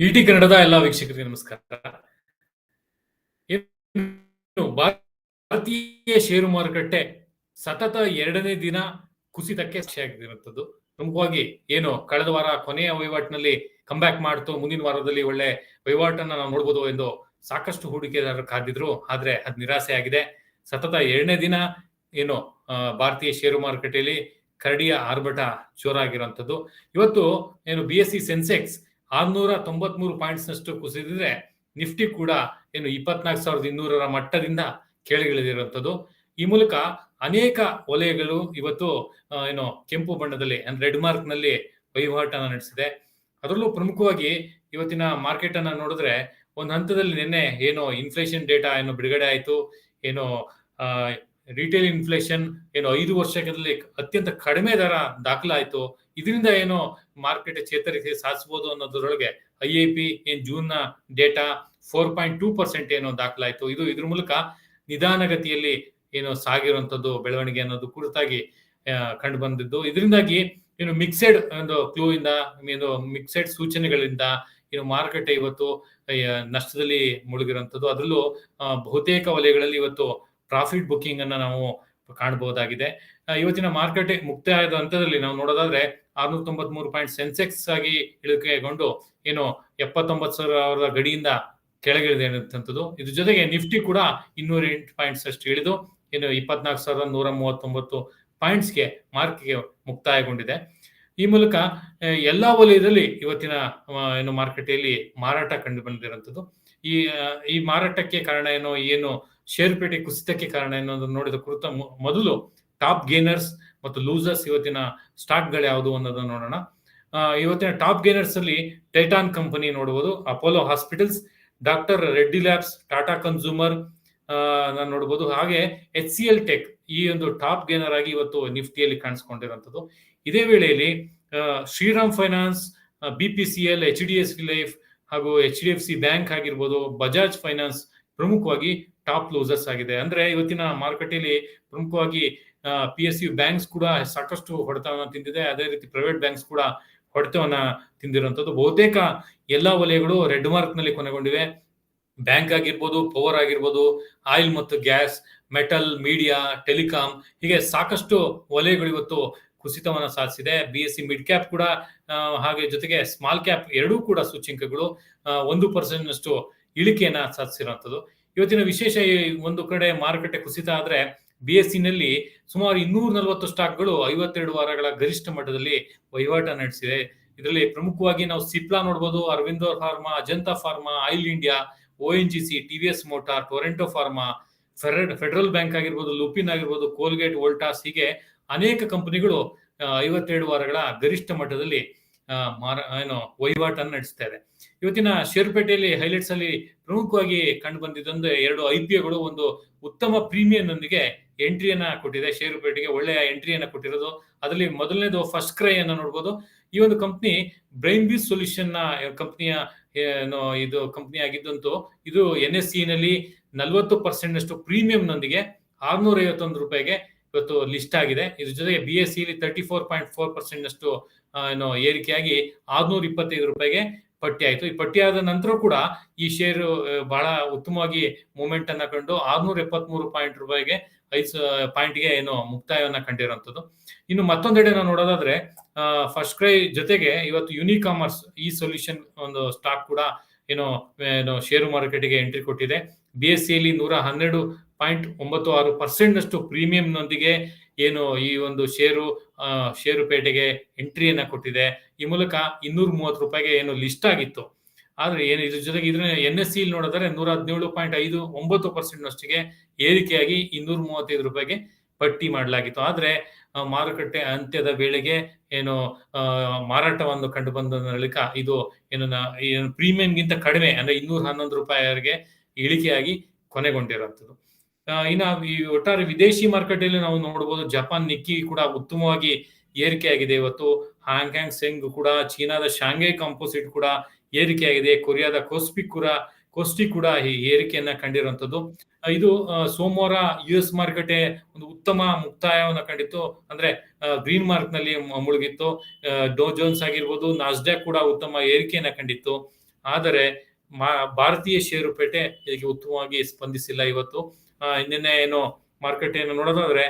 ಇಟಿ ಕನ್ನಡದ ಎಲ್ಲ ವೀಕ್ಷಕರಿಗೆ ನಮಸ್ಕಾರ. ಭಾರತೀಯ ಷೇರು ಮಾರುಕಟ್ಟೆ ಸತತ ಎರಡನೇ ದಿನ ಕುಸಿತಕ್ಕೆ ಆಗಿರುವಂತದ್ದು ಪ್ರಮುಖವಾಗಿ ಏನು ಕಳೆದ ವಾರ ಕೊನೆಯ ವಹಿವಾಟಿನಲ್ಲಿ ಕಂಬ್ಯಾಕ್ ಮಾಡ್ತು. ಮುಂದಿನ ವಾರದಲ್ಲಿ ಒಳ್ಳೆ ವಹಿವಾಟನ್ನ ನಾವು ನೋಡಬಹುದು ಎಂದು ಸಾಕಷ್ಟು ಹೂಡಿಕೆದಾರರು ಕಾದಿದ್ರು. ಆದ್ರೆ ಅದ್ ನಿರಾಸೆ ಆಗಿದೆ ಸತತ ಎರಡನೇ ದಿನ ಏನು ಭಾರತೀಯ ಷೇರು ಮಾರುಕಟ್ಟೆಯಲ್ಲಿ ಕರಡಿಯ ಆರ್ಭಟ ಜೋರಾಗಿರುವಂತದ್ದು ಇವತ್ತು ಏನು ಬಿ ಎಸ್ ಸಿ ಸೆನ್ಸೆಕ್ಸ್ ಆರ್ನೂರ ತೊಂಬತ್ ಮೂರು ಪಾಯಿಂಟ್ಸ್ ನಷ್ಟು ಕುಸಿದಿದ್ರೆ ನಿಫ್ಟಿ ಕೂಡ ಏನು ಇಪ್ಪತ್ನಾಲ್ಕು ಸಾವಿರದ ಇನ್ನೂರರ ಮಟ್ಟದಿಂದ ಕೆಳಗಿಳಿದಿರುವಂಥದ್ದು. ಈ ಮೂಲಕ ಅನೇಕ ವಲಯಗಳು ಇವತ್ತು ಏನು ಕೆಂಪು ಬಣ್ಣದಲ್ಲಿ ಅಂದ್ರೆ ರೆಡ್ ಮಾರ್ಕ್ನಲ್ಲಿ ವಹಿವಾಟನ್ನ ನಡೆಸಿದೆ. ಅದರಲ್ಲೂ ಪ್ರಮುಖವಾಗಿ ಇವತ್ತಿನ ಮಾರ್ಕೆಟ್ ಅನ್ನ ನೋಡಿದ್ರೆ ಒಂದು ಹಂತದಲ್ಲಿ ನಿನ್ನೆ ಏನು ಇನ್ಫ್ಲೇಷನ್ ಡೇಟಾ ಏನು ಬಿಡುಗಡೆ ಆಯಿತು, ಏನು ರಿಟೇಲ್ ಇನ್ಫ್ಲೇಷನ್ ಏನು ಐದು ವರ್ಷದಲ್ಲಿ ಅತ್ಯಂತ ಕಡಿಮೆ ದರ ದಾಖಲಾಯಿತು ಇದರಿಂದ ಏನು ಮಾರ್ಕೆಟ್ ಚೇತರಿಕೆ ಸಾಧಿಸಬಹುದು ಅನ್ನೋದ್ರೊಳಗೆ ಐ ಐ ಪಿ ಏನ್ ಜೂನ್ನ data four point two percent ಏನು ದಾಖಲಾಯಿತು. ಇದು ಇದ್ರ ಮೂಲಕ ನಿಧಾನಗತಿಯಲ್ಲಿ ಏನು ಸಾಗಿರುವಂತದ್ದು ಬೆಳವಣಿಗೆ ಅನ್ನೋದು ಕುರಿತಾಗಿ ಕಂಡು ಬಂದಿದ್ದು ಇದರಿಂದಾಗಿ ಏನು ಮಿಕ್ಸೆಡ್ ಒಂದು ಕ್ಲೂ ಇಂದ, ಏನು ಮಿಕ್ಸೆಡ್ ಸೂಚನೆಗಳಿಂದ ಏನು ಮಾರುಕಟ್ಟೆ ಇವತ್ತು ನಷ್ಟದಲ್ಲಿ ಮುಳುಗಿರುವಂಥದ್ದು. ಅದರಲ್ಲೂ ಬಹುತೇಕ ವಲಯಗಳಲ್ಲಿ ಇವತ್ತು ಪ್ರಾಫಿಟ್ ಬುಕ್ಕಿಂಗ್ ಅನ್ನ ನಾವು ಕಾಣಬಹುದಾಗಿದೆ. ಇವತ್ತಿನ ಮಾರ್ಕೆಟ್ ಮುಕ್ತಾಯದ ಹಂತದಲ್ಲಿ ನಾವು ನೋಡೋದಾದ್ರೆ ಆರ್ನೂರ ತೊಂಬತ್ ಮೂರು ಪಾಯಿಂಟ್ ಸೆನ್ಸೆಕ್ಸ್ ಆಗಿ ಇಳಿಕೆಗೊಂಡು ಏನು ಎಪ್ಪತ್ತೊಂಬತ್ತು ಸಾವಿರ ಗಡಿಯಿಂದ ಕೆಳಗಿಳಿದೆ ಅನ್ನುವಂಥದ್ದು. ಇದ್ರ ಜೊತೆಗೆ ನಿಫ್ಟಿ ಕೂಡ ಇನ್ನೂರ ಎಂಟು ಪಾಯಿಂಟ್ಸ್ ಅಷ್ಟು ಇಳಿದು ಏನು ಇಪ್ಪತ್ನಾಲ್ಕು ಸಾವಿರದ ನೂರ ಮೂವತ್ತೊಂಬತ್ತು ಪಾಯಿಂಟ್ಸ್ಗೆ ಮಾರ್ಕ್ಗೆ ಮುಕ್ತಾಯಗೊಂಡಿದೆ. ಈ ಮೂಲಕ ಎಲ್ಲಾ ವಲಯದಲ್ಲಿ ಇವತ್ತಿನ ಏನು ಮಾರುಕಟ್ಟೆಯಲ್ಲಿ ಮಾರಾಟ ಕಂಡು ಬಂದಿರುವಂಥದ್ದು ಈ ಈ ಮಾರಾಟಕ್ಕೆ ಕಾರಣ ಏನೋ, ಏನು, ಷೇರುಪೇಟೆ ಕುಸಿತಕ್ಕೆ ಕಾರಣ ಎನ್ನುವುದನ್ನು ನೋಡಿದ ಕುರಿತ ಮೊದಲು ಟಾಪ್ ಗೇನರ್ಸ್ ಮತ್ತು ಲೂಸರ್ಸ್ ಇವತ್ತಿನ ಸ್ಟಾಕ್ಗಳು ಯಾವುದು ಅನ್ನೋದನ್ನ ನೋಡೋಣ. ಇವತ್ತಿನ ಟಾಪ್ ಗೇನರ್ಸ್ ಅಲ್ಲಿ ಟೈಟಾನ್ ಕಂಪನಿ ನೋಡಬಹುದು Apollo hospitals doctor Reddy labs Tata consumer ನಾನು ನೋಡಬಹುದು ಹಾಗೆ ಎಚ್ ಸಿ ಎಲ್ ಟೆಕ್ ಈ ಒಂದು ಟಾಪ್ ಗೇನರ್ ಆಗಿ ಇವತ್ತು ನಿಫ್ಟಿಯಲ್ಲಿ ಕಾಣಿಸ್ಕೊಂಡಿರುವಂತದ್ದು ಇದೇ ವೇಳೆಯಲ್ಲಿ Shriram finance B P C L H D S C life ಹಾಗೂ H D F C bank ಆಗಿರ್ಬೋದು ಬಜಾಜ್ ಫೈನಾನ್ಸ್ ಪ್ರಮುಖವಾಗಿ ಟಾಪ್ ಲೂಸರ್ಸ್ ಆಗಿದೆ. ಅಂದ್ರೆ ಇವತ್ತಿನ ಮಾರುಕಟ್ಟೆಯಲ್ಲಿ ಪ್ರಮುಖವಾಗಿ ಪಿ ಎಸ್ ಯು ಬ್ಯಾಂಕ್ಸ್ ಕೂಡ ಸಾಕಷ್ಟು ಹೊಡೆತವನ್ನ ತಿಂದಿದೆ. ಅದೇ ರೀತಿ ಪ್ರೈವೇಟ್ ಬ್ಯಾಂಕ್ಸ್ ಕೂಡ ಹೊಡೆತವನ್ನ ತಿಂದಿರುವಂತದ್ದು ಬಹುತೇಕ ಎಲ್ಲಾ ವಲಯಗಳು ರೆಡ್ ಮಾರ್ಕ್ನಲ್ಲಿ ಕೊನೆಗೊಂಡಿವೆ. ಬ್ಯಾಂಕ್ ಆಗಿರ್ಬೋದು, ಪವರ್ ಆಗಿರ್ಬೋದು, ಆಯಿಲ್ ಮತ್ತು ಗ್ಯಾಸ್, ಮೆಟಲ್, ಮೀಡಿಯಾ, ಟೆಲಿಕಾಂ ಹೀಗೆ ಸಾಕಷ್ಟು ವಲಯಗಳು ಇವತ್ತು ಕುಸಿತವನ್ನ ಸಾಧಿಸಿದೆ. B S C mid cap ಕೂಡ ಹಾಗೆ ಜೊತೆಗೆ ಸ್ಮಾಲ್ ಕ್ಯಾಪ್ ಎರಡೂ ಕೂಡ ಸೂಚ್ಯಂಕಗಳು ಒಂದು ಪರ್ಸೆಂಟ್ ನಷ್ಟು ಇಳಿಕೆಯನ್ನ ಸಾಧಿಸಿರುವಂತದ್ದು ಇವತ್ತಿನ ವಿಶೇಷ ಒಂದು ಕಡೆ ಮಾರುಕಟ್ಟೆ ಕುಸಿತ ಆದ್ರೆ ಬಿ ಎಸ್ನಲ್ಲಿ ಸುಮಾರು ಇನ್ನೂರ ನಲವತ್ತು ಸ್ಟಾಕ್ಗಳು ಐವತ್ತೆರಡು ವಾರಗಳ ಗರಿಷ್ಠ ಮಟ್ಟದಲ್ಲಿ ವಹಿವಾಟ ನಡೆಸಿದೆ ಇದರಲ್ಲಿ ಪ್ರಮುಖವಾಗಿ ನಾವು ಸಿಪ್ಲಾ ನೋಡಬಹುದು Aurobindo pharma, Ajanta pharma, oil India, O N G C, T V S motor, Torrent pharma federal bank ಆಗಿರ್ಬೋದು, ಲುಪಿನ್ ಆಗಿರ್ಬೋದು, ಕೋಲ್ಗೇಟ್, ವೋಲ್ಟಾಸ್ ಹೀಗೆ ಅನೇಕ ಕಂಪನಿಗಳು ಐವತ್ತೆರಡು ವಾರಗಳ ಗರಿಷ್ಠ ಮಟ್ಟದಲ್ಲಿ ಮಾರ, ಏನು, ವಹಿವಾಟನ್ನು ನಡೆಸ್ತಾ ಇದೆ. ಇವತ್ತಿನ ಷೇರುಪೇಟೆಯಲ್ಲಿ ಹೈಲೈಟ್ಸ್ ಅಲ್ಲಿ ಪ್ರಮುಖವಾಗಿ ಕಂಡು ಬಂದಿದ್ದಂದ್ರೆ ಎರಡು ಐ ಒಂದು ಉತ್ತಮ ಪ್ರೀಮಿಯಂ ನೊಂದಿಗೆ ಎಂಟ್ರಿಯನ್ನ ಕೊಟ್ಟಿದೆ ಷೇರುಪೇಟೆಗೆ ಒಳ್ಳೆಯ ಎಂಟ್ರಿಯನ್ನ ಕೊಟ್ಟಿರೋದು. ಅದರಲ್ಲಿ ಮೊದಲನೇದು ಫಸ್ಟ್ ಕ್ರೈ ಅನ್ನ ನೋಡ್ಬೋದು. ಈ ಒಂದು ಕಂಪ್ನಿ ಬ್ರೈನ್ ಬೀಸ್ ಸೊಲ್ಯೂಷನ್ನ ಕಂಪ್ನಿಯ ಏನು ಇದು ಕಂಪ್ನಿ ಆಗಿದ್ದಂತೂ ಇದು ಎನ್ ಎಸ್ ಸಿ ನಲ್ಲಿ ನಲ್ವತ್ತು ಪರ್ಸೆಂಟ್ ಅಷ್ಟು ಪ್ರೀಮಿಯಂ ನೊಂದಿಗೆ ಆರ್ನೂರ ಐವತ್ತೊಂದು ರೂಪಾಯಿಗೆ ಇವತ್ತು ಲಿಸ್ಟ್ ಆಗಿದೆ. ಇದ್ರ ಜೊತೆಗೆ B S ಸಿಲಿ thirty four point four percent ಅಷ್ಟು ಏನು ಏರಿಕೆಯಾಗಿ ಆರ್ನೂರ ಇಪ್ಪತ್ತೈದು ರೂಪಾಯಿಗೆ ಪಟ್ಟಿ ಆಯ್ತು. ಈ ಪಟ್ಟಿ ಆದ ನಂತರ ಕೂಡ ಈ ಶೇರು ಬಹಳ ಉತ್ತಮವಾಗಿ ಮೂಮೆಂಟ್ ಅನ್ನ ಕಂಡು ಆರ್ನೂರ ಎಪ್ಪತ್ತ್ ಮೂರು ಪಾಯಿಂಟ್ ರೂಪಾಯಿಗೆ ಐದು ಪಾಯಿಂಟ್ಗೆ ಏನು ಮುಕ್ತಾಯವನ್ನ ಕಂಡಿರುವಂತದ್ದು ಇನ್ನು ಮತ್ತೊಂದೆಡೆ ನಾವು ನೋಡೋದಾದ್ರೆ ಫಸ್ಟ್ ಕ್ರೈ ಜೊತೆಗೆ ಇವತ್ತು ಯುನಿಕಾಮರ್ಸ್ ಈ ಸೊಲ್ಯೂಷನ್ ಒಂದು ಸ್ಟಾಕ್ ಕೂಡ ಏನೋ ಏನೋ ಷೇರು ಮಾರುಕಟ್ಟೆಗೆ ಎಂಟ್ರಿ ಕೊಟ್ಟಿದೆ. ಬಿ ಎಸ್ ಸಿಯಲ್ಲಿ ನೂರ ಹನ್ನೆರಡು ಪಾಯಿಂಟ್ ಒಂಬತ್ತು ಆರು ಪರ್ಸೆಂಟ್ ಅಷ್ಟು ಪ್ರೀಮಿಯಂ ನೊಂದಿಗೆ ಏನು ಈ ಒಂದು ಷೇರು ಪೇಟೆಗೆ ಎಂಟ್ರಿಯನ್ನ ಕೊಟ್ಟಿದೆ. ಈ ಮೂಲಕ ಇನ್ನೂರ ಮೂವತ್ತು ರೂಪಾಯಿಗೆ ಏನು ಲಿಸ್ಟ್ ಆಗಿತ್ತು. ಆದ್ರೆ ಏನು ಇದ್ರ ಜೊತೆಗೆ ಇದ್ರ ಎನ್ ಎಸ್ ಸಿ ನೋಡಿದ್ರೆ ನೂರ ಹದಿನೇಳು ಪಾಯಿಂಟ್ ಐದು ಒಂಬತ್ತು ಪರ್ಸೆಂಟ್ ನಷ್ಟಿಗೆ ಏರಿಕೆಯಾಗಿ ಇನ್ನೂರ ಮೂವತ್ತೈದು ರೂಪಾಯಿಗೆ ಪಟ್ಟಿ ಮಾಡಲಾಗಿತ್ತು. ಆದ್ರೆ ಮಾರುಕಟ್ಟೆ ಅಂತ್ಯದ ವೇಳೆಗೆ ಏನು ಮಾರಾಟವನ್ನು ಕಂಡು ಬಂದ ಬಳಿಕ ಇದು ಏನು ಪ್ರೀಮಿಯಂಗಿಂತ ಕಡಿಮೆ, ಅಂದ್ರೆ ಇನ್ನೂರ ಹನ್ನೊಂದು ರೂಪಾಯಿವರೆಗೆ ಇಳಿಕೆಯಾಗಿ ಕೊನೆಗೊಂಡಿರುವಂಥದ್ದು. ಇನ್ನು ಈ ಒಟ್ಟಾರೆ ವಿದೇಶಿ ಮಾರುಕಟ್ಟೆಯಲ್ಲಿ ನಾವು ನೋಡಬಹುದು ಜಪಾನ್, ನಿಕ್ಕಿ ಕೂಡ ಉತ್ತಮವಾಗಿ ಏರಿಕೆಯಾಗಿದೆ. ಇವತ್ತು ಹಾಂಗ್ಕಾಂಗ್, ಸೆಂಗ್ ಕೂಡ, ಚೀನಾದ ಶಾಂಘೈ ಕಾಂಪೋಸಿಟ್ ಕೂಡ ಏರಿಕೆಯಾಗಿದೆ. ಕೊರಿಯಾದ ಕೋಸ್ಪಿ ಕೂಡ, ಕೋಸ್ಟಿ ಕೂಡ ಈ ಏರಿಕೆಯನ್ನ ಕಂಡಿರುವಂತದ್ದು ಇದು ಸೋಮವಾರ ಯು ಎಸ್ ಮಾರುಕಟ್ಟೆ ಒಂದು ಉತ್ತಮ ಮುಕ್ತಾಯವನ್ನು ಕಂಡಿತ್ತು. ಅಂದ್ರೆ ಗ್ರೀನ್ ಮಾರ್ಕ್ನಲ್ಲಿ ಮುಳುಗಿತ್ತು. ಡೋ ಜೋನ್ಸ್ ಆಗಿರ್ಬೋದು ನಾಸ್ಡ್ಯಾಕ್ ಕೂಡ ಉತ್ತಮ ಏರಿಕೆಯನ್ನ ಕಂಡಿತ್ತು. ಆದರೆ ಭಾರತೀಯ ಷೇರುಪೇಟೆ ಇದಕ್ಕೆ ಉತ್ತಮವಾಗಿ ಸ್ಪಂದಿಸಿಲ್ಲ ಇವತ್ತು. ನಿನ್ನೆ ಏನು ಮಾರ್ಕೆಟ್ ಏನು ನೋಡೋದಾದ್ರೆ,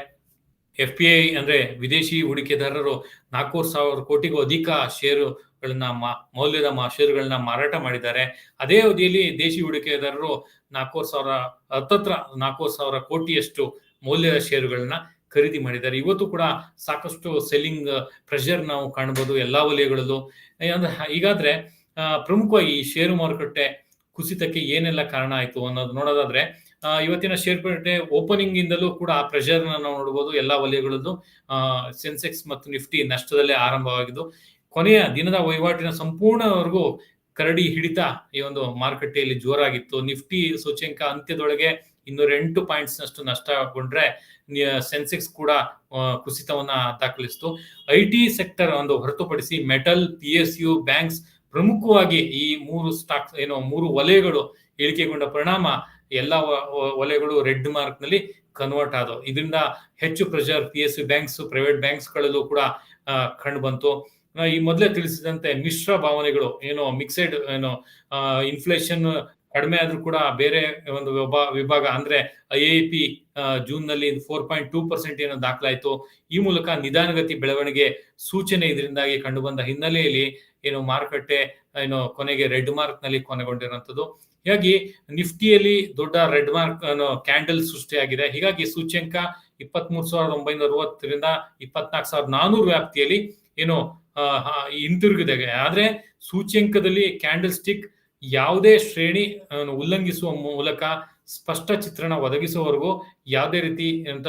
ಎಫ್ ಪಿ ಐ ಅಂದ್ರೆ ವಿದೇಶಿ ಹೂಡಿಕೆದಾರರು ನಾಲ್ಕೂವರೆ ಸಾವಿರ ಕೋಟಿಗೂ ಅಧಿಕ ಷೇರುಗಳನ್ನ ಮಾ- ಮೌಲ್ಯದ ಷೇರುಗಳನ್ನ ಮಾರಾಟ ಮಾಡಿದ್ದಾರೆ. ಅದೇ ಅವಧಿಯಲ್ಲಿ ದೇಶಿ ಹೂಡಿಕೆದಾರರು ನಾಲ್ಕೂವರೆ ಸಾವಿರ, ಹತ್ತತ್ರ ನಾಲ್ಕೂವರೆ ಸಾವಿರ ಕೋಟಿಯಷ್ಟು ಮೌಲ್ಯದ ಷೇರುಗಳನ್ನ ಖರೀದಿ ಮಾಡಿದ್ದಾರೆ. ಇವತ್ತು ಕೂಡ ಸಾಕಷ್ಟು ಸೆಲ್ಲಿಂಗ್ ಪ್ರೆಷರ್ ನಾವು ಕಾಣಬಹುದು ಎಲ್ಲಾ ವಲಯಗಳಲ್ಲೂ. ಅಂದ್ರೆ ಈಗಾದ್ರೆ ಪ್ರಮುಖವಾಗಿ ಈ ಷೇರು ಮಾರುಕಟ್ಟೆ ಕುಸಿತಕ್ಕೆ ಏನೆಲ್ಲ ಕಾರಣ ಆಯ್ತು ಅನ್ನೋದು ನೋಡೋದಾದ್ರೆ ಇವತ್ತಿನ ಶೇರ್ ಮಾರುಕಟ್ಟೆ ಓಪನಿಂಗ್ ಇಂದಲೂ ಕೂಡ ಆ ಪ್ರೆಷರ್ ನಾವು ನೋಡಬಹುದು ಎಲ್ಲಾ ವಲಯಗಳಲ್ಲೂ. ಸೆನ್ಸೆಕ್ಸ್ ಮತ್ತು ನಿಫ್ಟಿ ನಷ್ಟದಲ್ಲೇ ಆರಂಭವಾಗಿದ್ದು. ಕೊನೆಯ ದಿನದ ವಹಿವಾಟಿನ ಸಂಪೂರ್ಣವರೆಗೂ ಕರಡಿ ಹಿಡಿತ ಈ ಒಂದು ಮಾರುಕಟ್ಟೆಯಲ್ಲಿ ಜೋರಾಗಿತ್ತು. ನಿಫ್ಟಿ ಸೂಚ್ಯಂಕ ಅಂತ್ಯದೊಳಗೆ ಇನ್ನೂರ ಎಂಟು ಪಾಯಿಂಟ್ಸ್ ನಷ್ಟು ನಷ್ಟಗೊಂಡ್ರೆ ಸೆನ್ಸೆಕ್ಸ್ ಕೂಡ ಕುಸಿತವನ್ನ ದಾಖಲಿಸಿತು. ಐ ಟಿ ಸೆಕ್ಟರ್ ಒಂದು ಹೊರತುಪಡಿಸಿ metal P S U banks ಪ್ರಮುಖವಾಗಿ ಈ ಮೂರು ಸ್ಟಾಕ್ಸ್ ಏನೋ ಮೂರು ವಲಯಗಳು ಇಳಿಕೆಗೊಂಡ ಪರಿಣಾಮ ಎಲ್ಲ ವಲಯಗಳು ರೆಡ್ ಮಾರ್ಕ್ನಲ್ಲಿ ಕನ್ವರ್ಟ್ ಆದವು. ಇದರಿಂದ ಹೆಚ್ಚು pressure P S U banks private banks ಗಳಲ್ಲೂ ಕೂಡ ಕಂಡು ಬಂತು. ಈ ಮೊದಲೇ ತಿಳಿಸಿದಂತೆ ಮಿಶ್ರ ಭಾವನೆಗಳು, ಏನೋ ಮಿಕ್ಸೆಡ್ ಏನು ಇನ್ಫ್ಲೇಷನ್ ಕಡಿಮೆ ಆದ್ರೂ ಕೂಡ ಬೇರೆ ಒಂದು ವಿಭಾ- ವಿಭಾಗ ಅಂದ್ರೆ ಐ ಐ ಪಿ ಜೂನ್ನಲ್ಲಿ ಫೋರ್ ಪಾಯಿಂಟ್ ಟೂ ಪರ್ಸೆಂಟ್ ಏನೋ ದಾಖಲಾಯಿತು. ಈ ಮೂಲಕ ನಿಧಾನಗತಿ ಬೆಳವಣಿಗೆ ಸೂಚನೆ ಇದರಿಂದಾಗಿ ಕಂಡುಬಂದ ಹಿನ್ನೆಲೆಯಲ್ಲಿ ಏನು ಮಾರುಕಟ್ಟೆ, ಏನು ಕೊನೆಗೆ ರೆಡ್ ಮಾರ್ಕ್ನಲ್ಲಿ ಕೊನೆಗೊಂಡಿರುವಂತದ್ದು ಹೀಗಾಗಿ ನಿಫ್ಟಿಯಲ್ಲಿ ದೊಡ್ಡ ರೆಡ್ ಮಾರ್ಕ್ ಕ್ಯಾಂಡಲ್ ಸೃಷ್ಟಿಯಾಗಿದೆ. ಹೀಗಾಗಿ ಸೂಚ್ಯಂಕ ಇಪ್ಪತ್ತ್ ಮೂರು ಸಾವಿರದ ಒಂಬೈನೂರ ಅರವತ್ತರಿಂದ ಇಪ್ಪತ್ನಾಲ್ಕು ಸಾವಿರದ ನಾನೂರು ವ್ಯಾಪ್ತಿಯಲ್ಲಿ ಏನು ಹಿಂತಿರುಗಿದೆ ಆದ್ರೆ ಸೂಚ್ಯಂಕದಲ್ಲಿ ಕ್ಯಾಂಡಲ್ ಸ್ಟಿಕ್ ಯಾವುದೇ ಶ್ರೇಣಿ ಉಲ್ಲಂಘಿಸುವ ಮೂಲಕ ಸ್ಪಷ್ಟ ಚಿತ್ರಣ ಒದಗಿಸುವವರೆಗೂ ಯಾವುದೇ ರೀತಿ ಅಂತ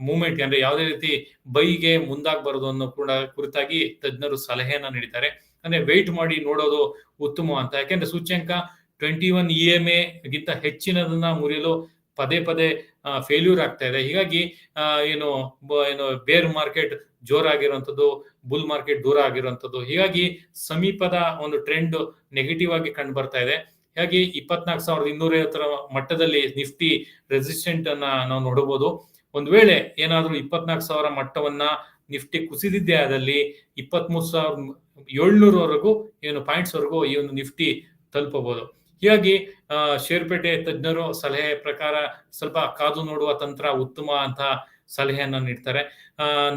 ಮೂವ್ಮೆಂಟ್ ಅಂದ್ರೆ ಯಾವುದೇ ರೀತಿ ಬೈಗೆ ಮುಂದಾಗಬಾರದು ಅನ್ನೋ ಕೂಡ ಕುರಿತಾಗಿ ತಜ್ಞರು ಸಲಹೆಯನ್ನ ನೀಡಿದ್ದಾರೆ. ಅಂದ್ರೆ ವೆಯ್ಟ್ ಮಾಡಿ ನೋಡೋದು ಉತ್ತಮ ಅಂತ. ಯಾಕೆಂದ್ರೆ ಸೂಚ್ಯಂಕ twenty one E M A ಗಿಂತ ಹೆಚ್ಚಿನದನ್ನ ಮುರಿಯಲು ಪದೇ ಪದೇ ಫೇಲ್ಯೂರ್ ಆಗ್ತಾ ಇದೆ. ಹೀಗಾಗಿ ಏನು ಏನು ಬೇರ್ ಮಾರ್ಕೆಟ್ ಜೋರಾಗಿರುವಂಥದ್ದು, ಬುಲ್ ಮಾರ್ಕೆಟ್ ದೂರ ಆಗಿರುವಂಥದ್ದು. ಹೀಗಾಗಿ ಸಮೀಪದ ಒಂದು ಟ್ರೆಂಡ್ ನೆಗೆಟಿವ್ ಆಗಿ ಕಂಡು ಬರ್ತಾ ಇದೆ. ಹೀಗಾಗಿ ಇಪ್ಪತ್ನಾಲ್ಕು ಸಾವಿರದ ಇನ್ನೂರೈವತ್ತರ ಮಟ್ಟದಲ್ಲಿ ನಿಫ್ಟಿ ರೆಸಿಸ್ಟೆಂಟ್ ಅನ್ನ ನಾವು ನೋಡಬಹುದು ಒಂದು ವೇಳೆ ಏನಾದರೂ ಇಪ್ಪತ್ನಾಲ್ಕು ಸಾವಿರ ಮಟ್ಟವನ್ನ ನಿಫ್ಟಿ ಕುಸಿದಿದ್ದೇ ಆದಲ್ಲಿ ಇಪ್ಪತ್ಮೂರು ಸಾವಿರದ ಏಳ್ನೂರವರೆಗೂ, ಏನು ಪಾಯಿಂಟ್ಸ್ ವರೆಗೂ ಈ ಒಂದು ನಿಫ್ಟಿ ತಲುಪಬಹುದು ಹೀಗಾಗಿ ಶೇರ್ಪೇಟೆ ತಜ್ಞರು ಸಲಹೆ ಪ್ರಕಾರ ಸ್ವಲ್ಪ ಕಾದು ನೋಡುವ ತಂತ್ರ ಉತ್ತಮ ಅಂತ ಸಲಹೆಯನ್ನ ನೀಡ್ತಾರೆ.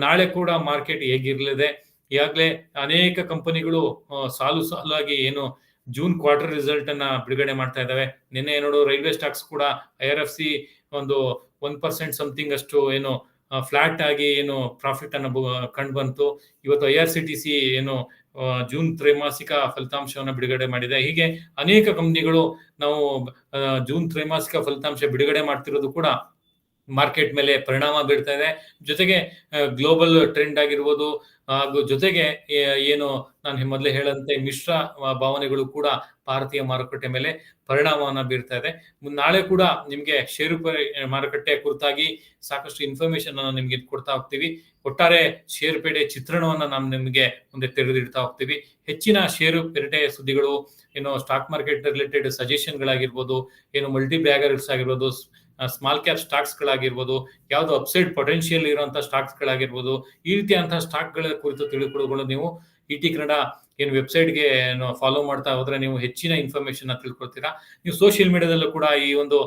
ನಾಳೆ ಕೂಡ ಮಾರ್ಕೆಟ್ ಹೇಗಿರಲಿದೆ? ಈಗಾಗಲೇ ಅನೇಕ ಕಂಪನಿಗಳು ಸಾಲು ಸಾಲಾಗಿ ಏನು ಜೂನ್ ಕ್ವಾರ್ಟರ್ ರಿಸಲ್ಟ್ ಅನ್ನ ಬಿಡುಗಡೆ ಮಾಡ್ತಾ ಇದ್ದಾವೆ. ನಿನ್ನೆ ನೋಡು, ರೈಲ್ವೆ ಸ್ಟಾಕ್ಸ್ ಕೂಡ ಐ ಆರ್ ಎಫ್ ಸಿ ಒಂದು ಒನ್ ಪರ್ಸೆಂಟ್ ಸಮಥಿಂಗ್ ಅಷ್ಟು ಏನು ಫ್ಲಾಟ್ ಆಗಿ ಏನು ಪ್ರಾಫಿಟ್ ಅನ್ನು ಕಂಡು ಬಂತು. ಇವತ್ತು I R C T C ಏನು ಜೂನ್ ತ್ರೈಮಾಸಿಕ ಫಲಿತಾಂಶವನ್ನು ಬಿಡುಗಡೆ ಮಾಡಿದೆ. ಹೀಗೆ ಅನೇಕ ಕಂಪನಿಗಳು ನಾವು ಜೂನ್ ತ್ರೈಮಾಸಿಕ ಫಲಿತಾಂಶ ಬಿಡುಗಡೆ ಮಾಡ್ತಿರೋದು ಕೂಡ ಮಾರ್ಕೆಟ್ ಮೇಲೆ ಪರಿಣಾಮ ಬೀರ್ತಾ ಇದೆ. ಜೊತೆಗೆ ಗ್ಲೋಬಲ್ ಟ್ರೆಂಡ್ ಆಗಿರ್ಬೋದು, ಹಾಗೂ ಜೊತೆಗೆ ಏನು ನಾನು ಮೊದಲೇ ಹೇಳಂತೆ, ಮಿಶ್ರ ಭಾವನೆಗಳು ಕೂಡ ಭಾರತೀಯ ಮಾರುಕಟ್ಟೆ ಮೇಲೆ ಪರಿಣಾಮವನ್ನು ಬೀರ್ತಾ ಇದೆ. ನಾಳೆ ಕೂಡ ನಿಮಗೆ ಷೇರು ಮಾರುಕಟ್ಟೆ ಕುರಿತಾಗಿ ಸಾಕಷ್ಟು ಇನ್ಫಾರ್ಮೇಶನ್ ಅನ್ನು ನಿಮಗೆ ಕೊಡ್ತಾ ಹೋಗ್ತೀವಿ. ಒಟ್ಟಾರೆ ಷೇರುಪೇಟೆ ಚಿತ್ರಣವನ್ನು ನಾವು ನಿಮಗೆ ಮುಂದೆ ತೆರೆದಿಡ್ತಾ ಹೋಗ್ತೀವಿ. ಹೆಚ್ಚಿನ ಷೇರು ಪೇಟೆ ಸುದ್ದಿಗಳು, ಏನು ಸ್ಟಾಕ್ ಮಾರ್ಕೆಟ್ ರಿಲೇಟೆಡ್ ಸಜೆಷನ್ಗಳಾಗಿರ್ಬೋದು ಏನು ಮಲ್ಟಿ ಬ್ಯಾಗರ್ಸ್ ಆಗಿರ್ಬೋದು ಸ್ಮಾಲ್ ಕ್ಯಾಪ್ ಸ್ಟಾಕ್ಸ್ ಗಳಾಗಿರ್ಬೋದು, ಯಾವ್ದು ಅಪ್ಸೈಡ್ ಪೊಟೆನ್ಷಿಯಲ್ ಇರುವಂತಹ ಸ್ಟಾಕ್ಸ್ ಗಳಾಗಿರ್ಬೋದು, ಈ ರೀತಿಯಂತಹ ಸ್ಟಾಕ್ಗಳ ಕುರಿತು ತಿಳ್ಕೊಳ್ಳೋದು ನೀವು ಇ ಟಿ ಕನ್ನಡ ಏನು ವೆಬ್ಸೈಟ್ಗೆ ಫಾಲೋ ಮಾಡ್ತಾ ಹೋದ್ರೆ ನೀವು ಹೆಚ್ಚಿನ ಇನ್ಫಾರ್ಮೇಶನ್ ತಿಳ್ಕೊಳ್ತೀರಾ. ನೀವು ಸೋಷಿಯಲ್ ಮೀಡಿಯಾದಲ್ಲೂ ಕೂಡ ಈ ಒಂದು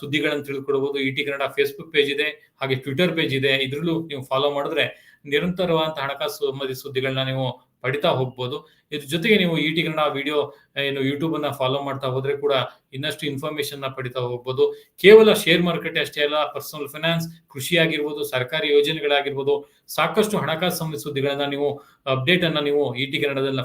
ಸುದ್ದಿಗಳನ್ನು ತಿಳ್ಕೊಳ್ಬಹುದು E T Kannada Facebook page ಇದೆ, ಹಾಗೆ ಟ್ವಿಟರ್ ಪೇಜ್ ಇದೆ. ಇದ್ರಲ್ಲೂ ನೀವು ಫಾಲೋ ಮಾಡಿದ್ರೆ ನಿರಂತರವಾದಂತಹ ಹಣಕಾಸು ಸಂಬಂಧಿ ಸುದ್ದಿಗಳನ್ನ ನೀವು ಪಡಿತಾ ಹೋಗ್ಬೋದು. ಇದ್ರ ಜೊತೆಗೆ ನೀವು ಟಿ ಕನ್ನಡ ವಿಡಿಯೋ ಏನು ಯೂಟ್ಯೂಬ್ ಅನ್ನ ಫಾಲೋ ಮಾಡ್ತಾ ಹೋದ್ರೆ ಕೂಡ ಇನ್ನಷ್ಟು ಇನ್ಫಾರ್ಮೇಶನ್ನ ಪಡಿತಾ ಹೋಗ್ಬೋದು. ಕೇವಲ ಶೇರ್ ಮಾರುಕಟ್ಟೆ ಅಷ್ಟೇ ಅಲ್ಲ ಪರ್ಸನಲ್ ಫೈನಾನ್ಸ್ ಕೃಷಿ ಆಗಿರ್ಬೋದು ಸರ್ಕಾರಿ ಯೋಜನೆಗಳಾಗಿರ್ಬೋದು, ಸಾಕಷ್ಟು ಹಣಕಾಸು ಸಂಬಂಧಿತ ಸುದ್ದಿಗಳನ್ನ ನೀವು ಅಪ್ಡೇಟ್ ಅನ್ನ ನೀವು ಇ ಟಿ ಕನ್ನಡದಲ್ಲಿ